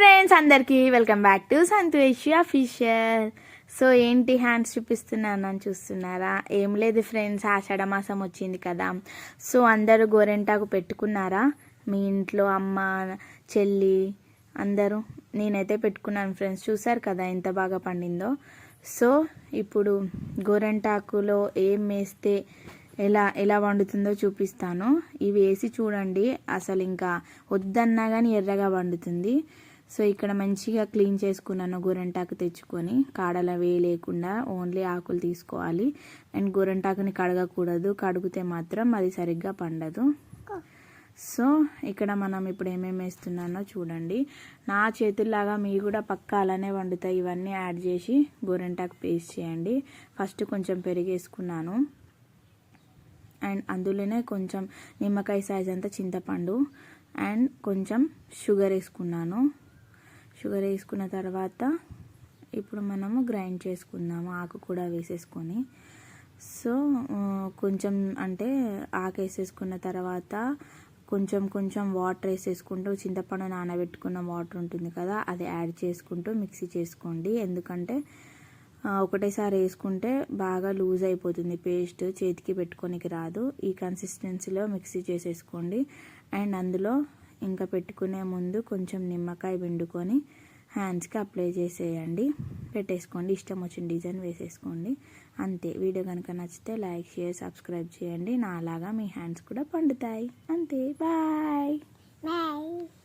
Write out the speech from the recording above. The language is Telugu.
ఫ్రెండ్స్ అందరికీ welcome back to Santu Asia fisher so ఏంటి హ్యాండ్స్ చూపిస్తున్నాను అని చూస్తున్నారా? ఏం లేదు ఫ్రెండ్స్ ఆషాఢ మాసం వచ్చింది కదా. సో అందరూ గోరెంటాకు పెట్టుకున్నారా? మీ ఇంట్లో అమ్మ చెల్లి అందరూ? నేనైతే పెట్టుకున్నాను ఫ్రెండ్స్. చూసారు కదా ఎంత బాగా పండిందో. సో ఇప్పుడు గోరెంటాకులో ఏం వేస్తే ఎలా ఎలా వండుతుందో చూపిస్తాను. ఇవి వేసి చూడండి. అసలు ఇంకా వద్దన్నా కానీ ఎర్రగా వండుతుంది. సో ఇక్కడ మంచిగా క్లీన్ చేసుకున్నాను గోరెంటాకు తెచ్చుకొని కాడల వేయలేకుండా ఓన్లీ ఆకులు తీసుకోవాలి. అండ్ గోరెంటాకుని కడగకూడదు. కడిగితే మాత్రం అది సరిగ్గా పండదు. సో ఇక్కడ మనం ఇప్పుడు ఏమేమి వేస్తున్నానో చూడండి. నా చేతుల్లాగా మీరు కూడా పక్క అలానే వండుతాయి. ఇవన్నీ యాడ్ చేసి గోరెంటాకు పేస్ట్ చేయండి. ఫస్ట్ కొంచెం పెరిగేసుకున్నాను. అండ్ అందులోనే కొంచెం నిమ్మకాయ సైజ్ అంతా చింతపండు. అండ్ కొంచెం షుగర్ వేసుకున్నాను. షుగర్ వేసుకున్న తర్వాత ఇప్పుడు మనము గ్రైండ్ చేసుకుందాము ఆకు కూడా వేసేసుకొని. సో కొంచెం అంటే ఆకు వేసేసుకున్న తర్వాత కొంచెం కొంచెం వాటర్ వేసేసుకుంటూ చింతపండు నానబెట్టుకున్న వాటర్ ఉంటుంది కదా అది యాడ్ చేసుకుంటూ మిక్సీ చేసుకోండి. ఎందుకంటే ఒకటేసారి వేసుకుంటే బాగా లూజ్ అయిపోతుంది పేస్ట్ చేతికి పెట్టుకోనికి రాదు. ఈ కన్సిస్టెన్సీలో మిక్సీ చేసేసుకోండి. అండ్ అందులో ఇంకా పెట్టుకునే ముందు కొంచెం నిమ్మకాయ పిండుకొని హ్యాండ్స్కి అప్లై చేసేయండి. పెట్టేసుకోండి. ఇష్టం వచ్చిన డిజైన్ వేసేసుకోండి. అంతే. వీడియో కనుక నచ్చితే లైక్ షేర్ సబ్స్క్రైబ్ చేయండి. నా అలాగా మీ హ్యాండ్స్ కూడా పండుతాయి. అంతే. Bye bye